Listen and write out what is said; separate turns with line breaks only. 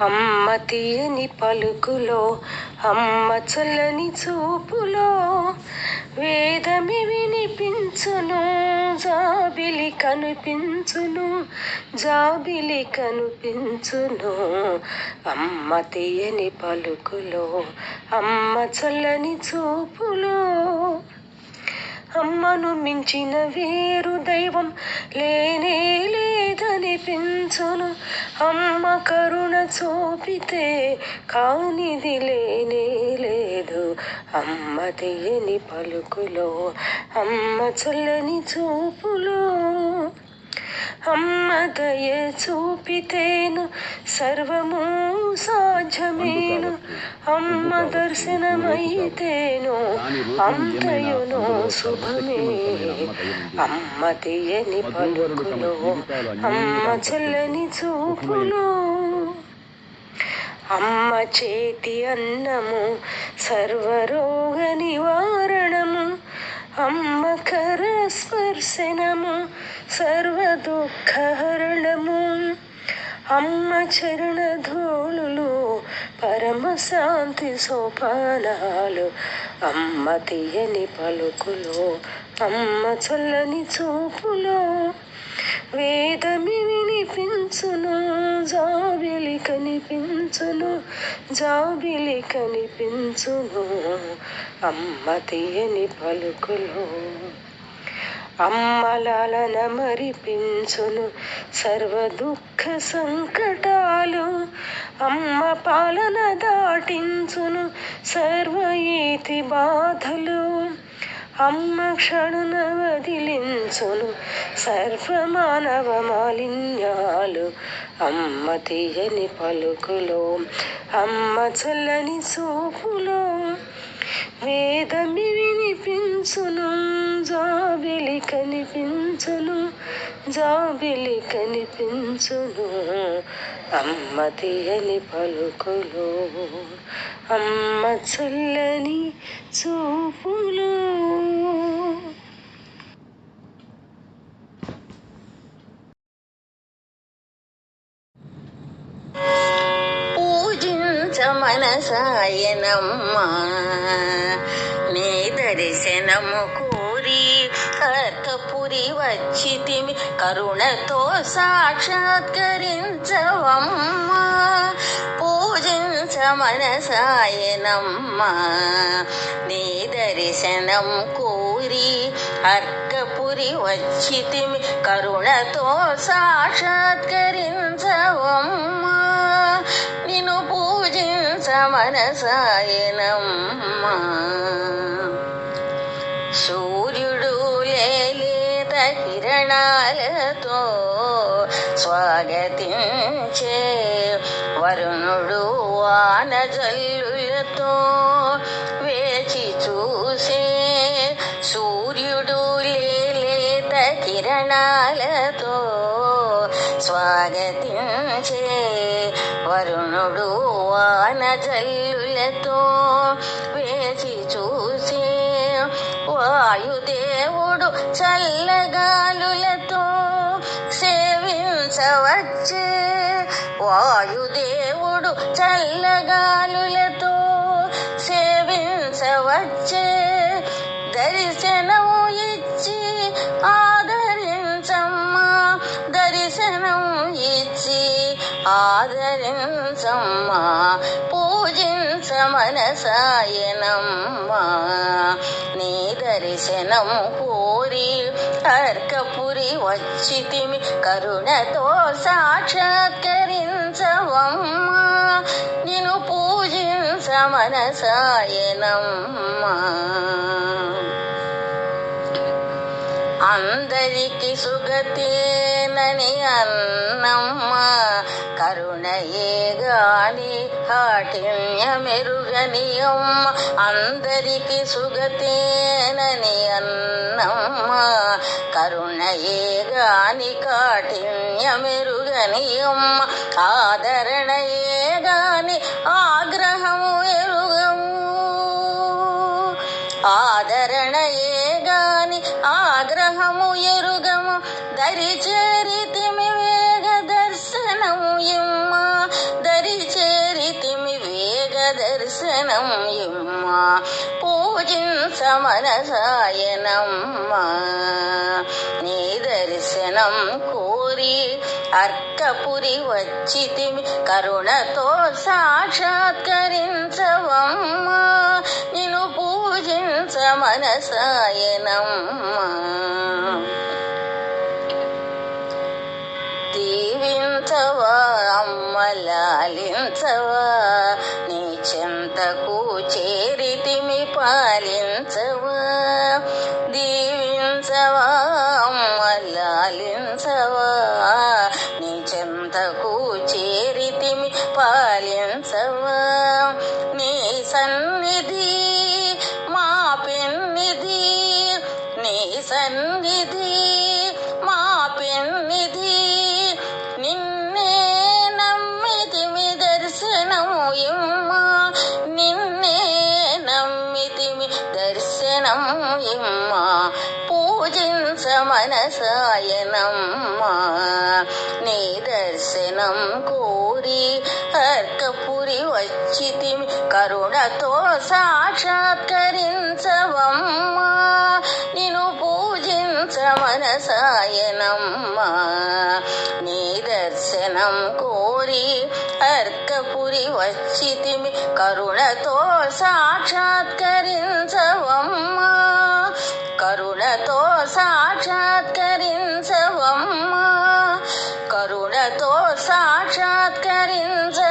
అమ్మ తీయని పలుకులో అమ్మ చల్లని చూపులో వేదమి వినిపించును జాబిలి కనిపించును జాబిలి కనిపించును. అమ్మ తీయని పలుకులో అమ్మ చల్లని చూపులో అమ్మను మించిన వేరు దైవం లేనే వినిపించును అమ్మ కరుణ చూపితే కానిది లేనే లేదు. అమ్మ తీయని పలుకులో అమ్మ చల్లని చూపులో. అమ్మ దయ చూపితేను సర్వము సాధ్యమేను. అమ్మ దర్శనమైతేను అంతయును శుభమే. అమ్మ తీయని పలుకులో అమ్మ చల్లని చూపులో. అమ్మ చేతి అన్నము సర్వరోగ నివారణము. అమ్మ కర స్పర్శనము సర్వ దుఃఖహరణము అమ్మ చరణ ధోళులు పరమ శాంతి సోపానాలు. అమ్మ తీయని పలుకులో అమ్మ చల్లని చూపులో. వేదమి వినిపించును జాబిలి కనిపించును జాబిలి కనిపించును. అమ్మ తీయని పలుకులో అమ్మలాలన మరిపించును సర్వ దుఃఖ సంకటాలు. అమ్మ పాలన దాటించును సర్వ ఈతి బాధలు. అమ్మ క్షణున వదిలించును సర్వ మానవ మాలిన్యాలు. అమ్మ తీయని పలుకులో అమ్మ చల్లని చూపులో. వేదమి వినిపించును కనిపించును జాబిలి కనిపించును అమ్మ తీయని పలుకులు అమ్మ చల్లని చూపులు.
పూజించ నీ దర్శనము కోరి కర్కపురి వచ్చితిమి కరుణతో సాక్షాత్కరించవమ్మా. పూజించ మనసాయనమ్మ నీ దర్శనం కోరి అర్కపురి వచ్చితిమి కరుణతో సాక్షాత్కరించవమ్మా. నిన్ను పూజించ కిరణాలతో స్వాగతించే వరుణుడు వాన జల్లులతో వేచి చూసే సూర్యుడు లేత కిరణాలతో స్వాగతించే వరుణుడు వాన జల్లులతో వేచి చూసే వాయుదేవు చల్లగాలులతో సేవించవచ్చు. వాయుదేవుడు చల్లగాలులతో సేవించవచ్చు. దర్శనము ఇచ్చి ఆదరించమ్మా దర్శనం ఇచ్చి ఆదరించమ్మా. మనసాయనమ్మా నీ దర్శనం కోరి అర్కపురి వచ్చితిమి కరుణతో సాక్షాత్కరించవమ్మా. నిన్ను పూజించ మనసాయనమ్మా. అందరికి సుగతేనని అన్నమ్మ. കരുണയേ ഗാനി കാഠിന്യമെരുകനിയും അന്തരിക്ക് സുഖത്തേനനി അന്നമ്മ കരുണയേ ഗാനി കാഠിന്യമെരുകനിയും ആദരണയേ ഗാനി ആഗ്രഹമു എരുകമു ആദരണയേ ഗാനി ആഗ്രഹമു എരുകമു ധരിച്ചേ పూజించ నీ దర్శనం కోరి అర్కపురి వచ్చితిమి కరుణతో సాక్షాత్కరించవమ్మా. నిన్ను పూజించ చెంతకు చేరితిమి పాలించవా దీవించవా? అమ్మలాలించవా నీ చెంతకు చేరితిమి పాలించవా నీ సన్నిధి మా పెన్నిధి నీ సన్నిధి పూజించ మనసాయనమ్మా నీ దర్శనం కోరి అర్కపురి వచ్చితిమి కరుణతో సాక్షాత్కరించవమ్మా నిన్ను పూజించ మనసాయనమ్మా నీ దర్శనం కోరి అర్కపురి వచ్చితిమి కరుణతో సాక్షాత్కరించవమ్మా కరుణతో సాక్షాత్కరించవమ్మా. కరుణతో సాక్షాత్కరించ